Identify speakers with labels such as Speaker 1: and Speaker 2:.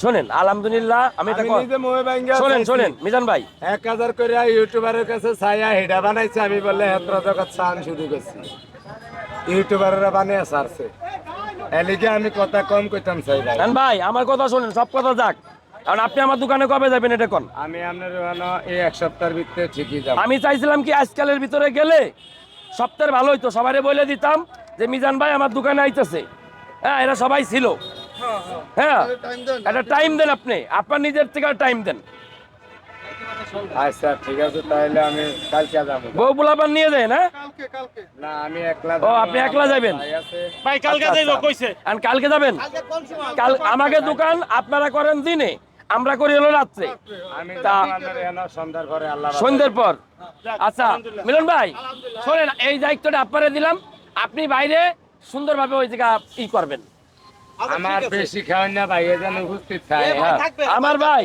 Speaker 1: শোনেন আলহামদুলিল্লাহ আমি এটা শোনেন শোনেন মিজান ভাই।
Speaker 2: এক হাজার করে ইউটিউবারের কাছে ছায়া হেডা বানাইছে আমি বললে হেত্র জগৎ চান শুরু করছি। ইউটিউবাররা বানিয়ে সারছে এলিগে আমি কথা কম কইতাম চাই ভাই।
Speaker 1: ভাই আমার কথা শোনেন সব কথা যাক। কারণ আপনি আমার দোকানে কবে যাবেন এটা কোন?
Speaker 2: আমি আপনার এই এক সপ্তাহের ভিতরে ঠিকই যাব।
Speaker 1: আমি চাইছিলাম কি আজকালের ভিতরে গেলে সপ্তাহের ভালো হইতো সবারে বলে দিতাম যে মিজান ভাই আমার দোকানে আইতেছে। হ্যাঁ এরা সবাই ছিল। হ্যাঁ একটা টাইম দেন আপনি। আপনার নিজের থেকে টাইম দেন।
Speaker 2: আচ্ছা ঠিক আছে তাহলে আমি কালকে যাব।
Speaker 1: বউ পোলাপান নিয়ে যায় না
Speaker 2: না আমি একলা
Speaker 1: ও, আপনি একলা যাবেন?
Speaker 2: ভাই
Speaker 3: কালকে
Speaker 1: আচ্ছা,
Speaker 3: যাইব
Speaker 1: আচ্ছা।
Speaker 3: কইছে।
Speaker 1: আর কালকে যাবেন? কাল আমাকে দোকান আপনারা করেন দিনে। আমরা করি হলো রাত্রে।
Speaker 2: সন্ধ্যের পর
Speaker 1: আচ্ছা মিলন ভাই শোনেন এই দায়িত্বটা আপনারে দিলাম। আপনি বাইরে সুন্দরভাবে ওই জায়গা ই করবেন।
Speaker 2: আমার বেশি খাওয়ান না ভাই এখানে উপস্থিত থাকে
Speaker 1: হ্যাঁ, আমার ভাই!